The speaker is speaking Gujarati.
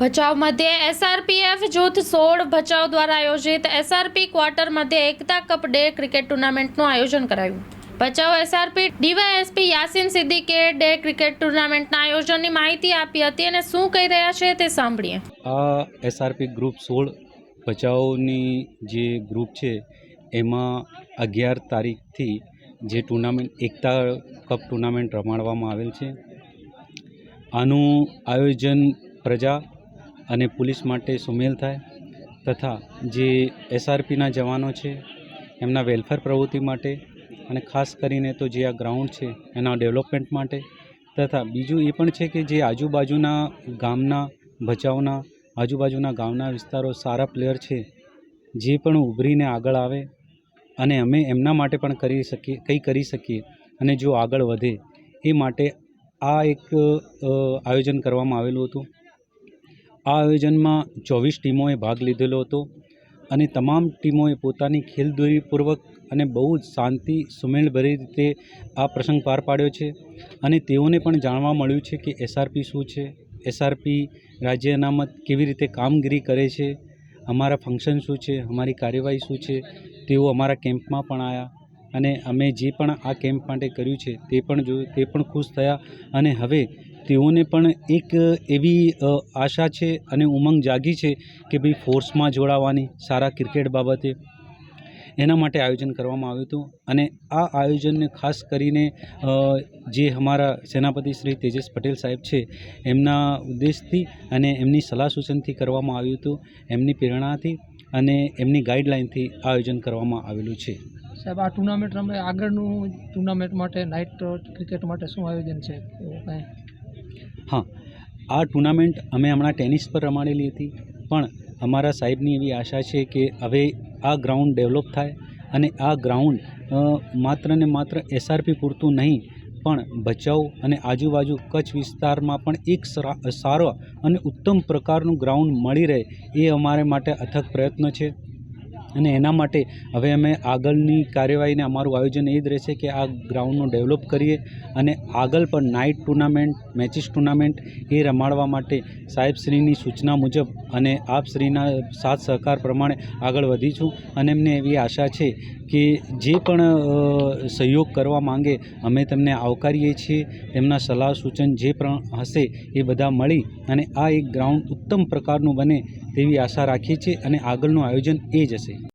ભચાઉ મધ્યે એસઆરપીએફ જૂથ સોળ ભચાઉ દ્વારા આયોજિત એસઆરપી ક્વાર્ટર મધ્યે એકતા કપ ડે ક્રિકેટ ટુર્નામેન્ટનું આયોજન કરાયું. ભચાઉ એસઆરપી ડીવાયએસપી યાસીન સિદ્દીકે ડે ક્રિકેટ ટુર્નામેન્ટના આયોજનની માહિતી આપી હતી અને શું કહી રહ્યા છે તે સાંભળીએ. આ એસઆરપી ગ્રુપ સોળ ભચાઉની જે ગ્રુપ છે, એમાં અગિયાર તારીખથી જે ટુર્નામેન્ટ, એકતા કપ ટુર્નામેન્ટ રમાડવામાં આવેલ છે. આનું આયોજન પ્રજા અને પોલીસ માટે સુમેલ થાય તથા જે એસઆરપીના જવાનો છે, એમના વેલફેર પ્રવૃત્તિ માટે અને ખાસ કરીને તો જે આ ગ્રાઉન્ડ છે, એના ડેવલપમેન્ટ માટે તથા બીજું એ પણ છે કે જે આજુબાજુના ગામના ભચાઉના આજુબાજુના ગામના વિસ્તારો સારા પ્લેયર છે, જે પણ ઉભરીને આગળ આવે અને અમે એમના માટે પણ કરી શકીએ, કંઈ કરી શકીએ અને જો આગળ વધે એ માટે આ એક આયોજન કરવામાં આવેલું હતું. આ આયોજનમાં ચોવીસ ટીમોએ ભાગ લીધેલો હતો અને તમામ ટીમોએ પોતાની ખેલદોરીપૂર્વક અને બહુ જ શાંતિ, સુમેળભરી રીતે આ પ્રસંગ પાર પાડ્યો છે. અને તેઓને પણ જાણવા મળ્યું છે કે એસઆરપી શું છે? એસઆરપી રાજ્ય અનામત કેવી રીતે કામગીરી કરે છે? અમારા ફંક્શન શું છે? અમારી કાર્યવાહી શું છે? તેઓ અમારા કેમ્પમાં પણ આવ્યા અને અમે જે પણ આ કેમ્પ માટે કર્યું છે, તે પણ જો, તે પણ ખુશ થયા. અને હવે તેઓને પણ એક એવી આશા છે અને ઉમંગ જાગી છે કે ભાઈ ફોર્સમાં જોડાવાની, સારા ક્રિકેટ બાબતે. એના માટે આયોજન કરવામાં આવ્યું હતું. અને આ આયોજનને ખાસ કરીને જે અમારા સેનાપતિ શ્રી તેજસ પટેલ સાહેબ છે, એમના ઉદ્દેશથી અને એમની સલાહ સૂચનથી કરવામાં આવ્યું હતું. એમની પ્રેરણાથી અને એમની ગાઈડલાઇનથી આયોજન કરવામાં આવેલું છે. સાહેબ, આ ટુર્નામેન્ટ રમે આગળનું ટુર્નામેન્ટ માટે નાઇટ ક્રિકેટ માટે શું આયોજન છે? હા, આ ટુર્નામેન્ટ અમે હમણાં ટેનિસ પર રમાડેલી હતી. પણ અમારા સાહેબની એવી આશા છે કે હવે આ ગ્રાઉન્ડ ડેવલપ થાય અને આ ગ્રાઉન્ડ માત્ર ને માત્ર એસઆરપી પૂરતું નહીં, પણ બચાવ અને આજુબાજુ કચ્છ વિસ્તારમાં પણ એક સારો અને ઉત્તમ પ્રકારનું ગ્રાઉન્ડ મળી રહે એ અમારે માટે અથક પ્રયત્ન છે. અને એના માટે હવે અમે આગળની કાર્યવાહીને અમારું આયોજન એ જ રહેશે કે આ ગ્રાઉન્ડનું ડેવલપ કરીએ અને આગળ પણ નાઇટ ટુર્નામેન્ટ, મેચિસ ટુર્નામેન્ટ એ રમાડવા માટે સાહેબશ્રીની સૂચના મુજબ અને આપશ્રીના સાથ સહકાર પ્રમાણે આગળ વધીશું. અને એમને એવી આશા છે કે જે પણ સહયોગ કરવા માંગે અમે તેમને આવકારીએ છીએ. તેમના સલાહ સૂચન જે પણ હશે એ બધા મળી અને આ એક ગ્રાઉન્ડ ઉત્તમ પ્રકારનું બને તેવી આશા રાખીએ છીએ અને આગળનું આયોજન એ જ હશે.